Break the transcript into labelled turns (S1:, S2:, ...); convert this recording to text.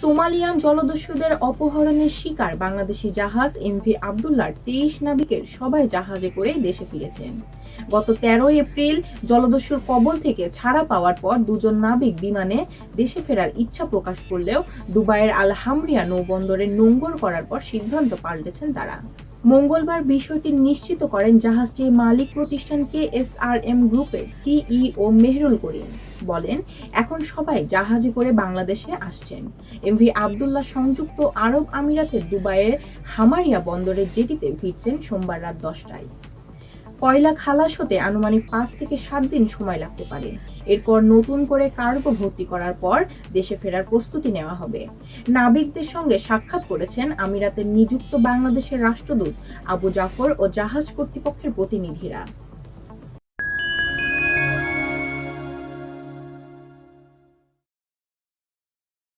S1: Somalian জলদস্যুদের অপহরণের শিকার বাংলাদেশি জাহাজ এমভি আবদুল্লার তেইশ নাবিকের সবাই জাহাজে করেই দেশে ফিরেছেন। গত তেরোই এপ্রিল জলদস্যুর কবল থেকে ছাড়া পাওয়ার পর দুজন নাবিক বিমানে দেশে ফেরার ইচ্ছা প্রকাশ করলেও দুবাইয়ের আলহামরিয়া নৌবন্দরে নোঙ্গর করার পর সিদ্ধান্ত পাল্টেছেন তারা। মঙ্গলবার বিষয়টি নিশ্চিত করেন জাহাজটির মালিক প্রতিষ্ঠান কে এস আর এম গ্রুপের সিইও মেহরুল করিম। বলেন, এখন সবাই জাহাজে করে বাংলাদেশে আসছেন। এমভি আবদুল্লাহ সংযুক্ত আরব আমিরাতের দুবাইয়ের হামারিয়া বন্দরের জেটিতে ফিরছেন সোমবার রাত দশটায়। কয়লা খালাস হতে আনুমানিক পাঁচ থেকে সাত দিন সময় লাগতে পারে। এরপর নতুন করে কার্গো ভর্তি করার পর দেশে ফেরার প্রস্তুতি নেওয়া হবে। নাবিকদের সঙ্গে সাক্ষাৎ করেছেন আমিরাতের নিযুক্ত বাংলাদেশের রাষ্ট্রদূত আবু জাফর ও জাহাজ কর্তৃপক্ষের প্রতিনিধিরা।